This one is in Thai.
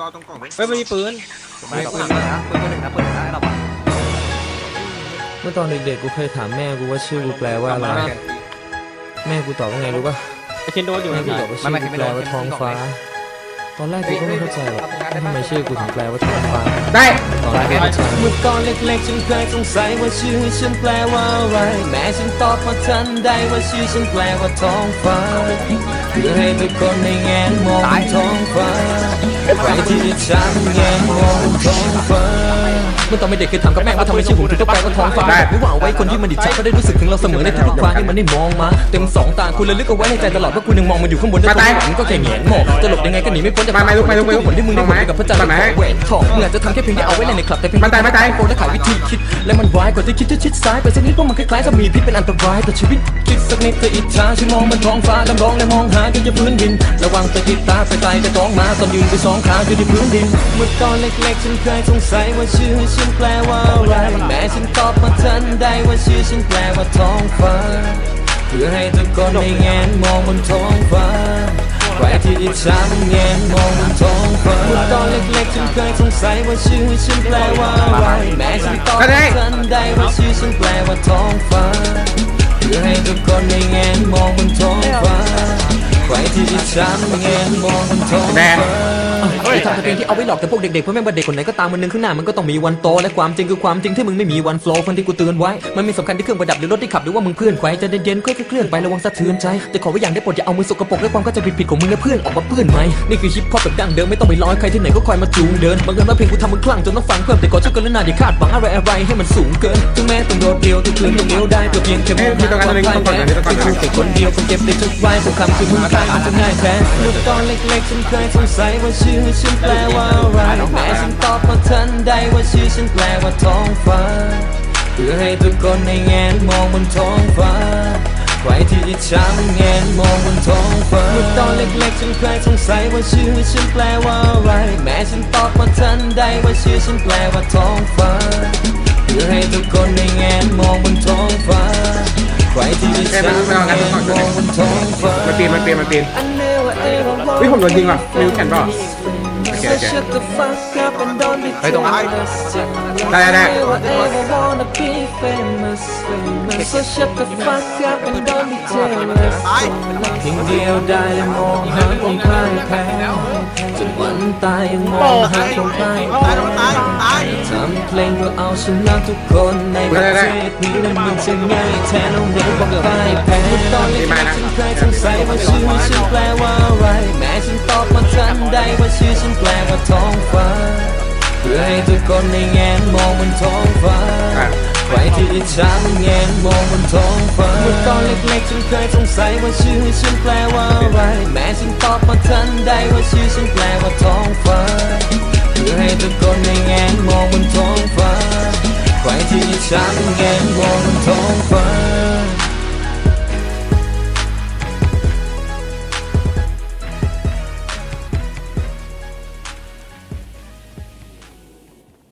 รอตรงกล่องเฮ้ยมันมีปืนไม่ปืนนะปืนตัวหนึ่งนะปืนหนึ่งนะไอ้เราอะเมื่อตอนเด็กๆกูเคยถามแม่กูว่าชื่อกูแปลว่าอะไร แม่กูตอบว่าไงรู้ป่ะไอเคนโดนอยู่แม่นะกูพี่ตอบว่าชื่อกูแปลว่าท้องฟ้า ตอนแรกกูก็ไม่เข้าใจหรอกว่าทำไมชื่อกูถึงแปลว่าท้องฟ้า ได้ตอนแรกก็เข้าใจเมื่อตอนเล็กๆฉันเคยสงสัยว่าชื่อฉันแปลว่าอะไร แม่ฉันตอบมาทันใดว่าชื่อฉันแปลว่าท้องฟ้าเพื่อให้ทุกคนในแงนมองท้องฟ้าใครที่จะฉันแงนมองท้องฟ้าเมื่อตอนเป็นเด็กเคยถามกับแม่ว่าทำไมชื่อผมถึงต้องแปลว่าท้องฟ้าไม่หวังไว้คนที่มันดิฉันก็ได้รู้สึกถึงเราเสมอในทุกๆครั้งที่มันได้มองมาเต็มสองตาคุณระลึกเอาไว้ในใจตลอดว่าคุณยังมองมันอยู่ข้างบนได้ตรงหลังก็แค่แงนมองจะหลบยังไงก็หนีไม่พ้นจากผลที่มึงได้ผลกับพระจันทร์แหวนทองเมื่อจะทำแค่เพียงได้เอาไว้เล่นในคลับแต่เพียงโฟนและขายวิธีคิด และมันร้ายกว่าที่คิดจะชิดซ้ายไปสักนิดเพราะมันคล้ายๆจะมีพิษเป็นอันตรายต่อชีวิตคิดสักนิดจะอิจฉาฉันมองบนท้องฟ้าดำร้องและมองหาจนจะพื้นดินระวังจะติดตาไปไกลจะท้องมาตอนยืนไปสองขาอยู่ที่พื้นดิน เมื่อตอนเล็กๆ ฉันเคยสงสัยว่าชื่อฉันแปลว่าอะไร แม่ฉันตอบมาทันใดว่าชื่อฉันแปลว่าท้องฟ้า เพื่อให้ทุกคนได้แงนมองบนท้องฟ้าใครที่อิจฉามันแงนมองบนท้องฟ้าเมื่อตอนเล็กๆ ฉันเคยสงสัยว่าชื่อฉันแปลว่าอะไร แม่ฉันตอบมาทันใดว่าชื่อฉันแปลว่าท้องฟ้า เพื่อให้ทุกคนได้แงนมองบนท้องฟ้า แงนมองบนท้องฟ้าไอ้ทำแต่เพลงที่เอาไว้หลอกแต่พวกเด็กๆ เพราะแม่งว่าเด็กคนไหนก็ตามวันหนึงข้างหน้ามันก็ต้องมีวันโต และความจริงคือความจริงที่มึงไม่มีวันโฟล์คนที่กูเตือนไว้ มันมีสำคัญที่เครื่องประดับหรือรถที่ขับหรือว่ามึงเพื่อนใครใจะเย็นๆค่อยๆเคลื่อนไประวังสะเทือนใจ แต่ขอไว้อย่างได้โปรดอย่าเอามือสกปรกและความเข้าใจผิดๆของมึงและเพื่อนออกมาเปื้อนไหมนี่คือฮิปฮอปแบบดั้งเดิมไม่ต้องไปร้อยใครที่ไหนก็คอยมาจูงเดินบางเอิญว่าเพลงกูทำมึงคลั่งจนต้องฟังเพิ่มแต่ขอช่วยกรุณาอย่าคาดหวังอะไรอะไรให้มันสูงเกินถึงแม้ต้องโดดเดี่ยวทุกคืนต้องเลี้ยวได้เพื่อเพียงแค่มองหาความพ่ายแพ้ที่กูแต่คนเดียวคงเก็บได้ทุกไว้ทุกคำคือมึงคายมันจะง่ายแท้เมื่อตอนเล็กๆฉันเคยสงสัยว่าชื่อฉันแปลว่าอะไรแม่ฉันตอบมาทันใดว่าชื่อฉันแปลว่าท้องฟ้า เพื่อให้ทุกคนในแงนมองบนท้องฟ้าใครที่อิจฉามันแงนมองบนท้องฟ้าเมื่อตอนเล็กๆฉันเคยสงสัยว่าชื่อฉันแปลว่าอะไร แม่ฉันตอบมาทันใดว่าชื่อฉันแปลว่าท้องฟ้า เพื่อให้ทุกคนในแงนมองบนท้อง ใครที่อิจฉามันแงนมองบนท้องฟ้ามันปีนมันปีนมันปีนเฮ้ยผมโดนยิงว่ะไม่รู้แขนเปล่าโอเคโอเคเฮ้ยตรงนั้นได้ได้ได้ทิ้งเดียวได้มองหาคนพ่ายแพ้จนวันตายยังมองหาคนพ่ายแพ้ทำเพลง เพื่อเอาชนะทุกคนในประเทศนี้นั้นมันจะง่ายแทนเอาเด็กบอกพ่ายแพ้ตอนเล็กๆฉันเคยสงสัยว่าชื่อฉันแปลว่าอะไร แม้ฉันตอบมาทันใดว่าชื่อฉันแปลว่าท้องฟ้า เพื่อให้ทุกคนในแงนมองบนท้องฟ้าใครที่อิจฉามันแงนมองบนท้องฟ้าเมื่อตอนเล็กๆฉันเคยสงสัยว่าชื่อฉันแปลว่าอะไร แม้ฉันตอบมาทันใดว่าชื่อฉันแปลว่าท้องฟ้า cứ hay tôi con này ngang mong mình thông phá quay thì sáng ngang mong mình thông phá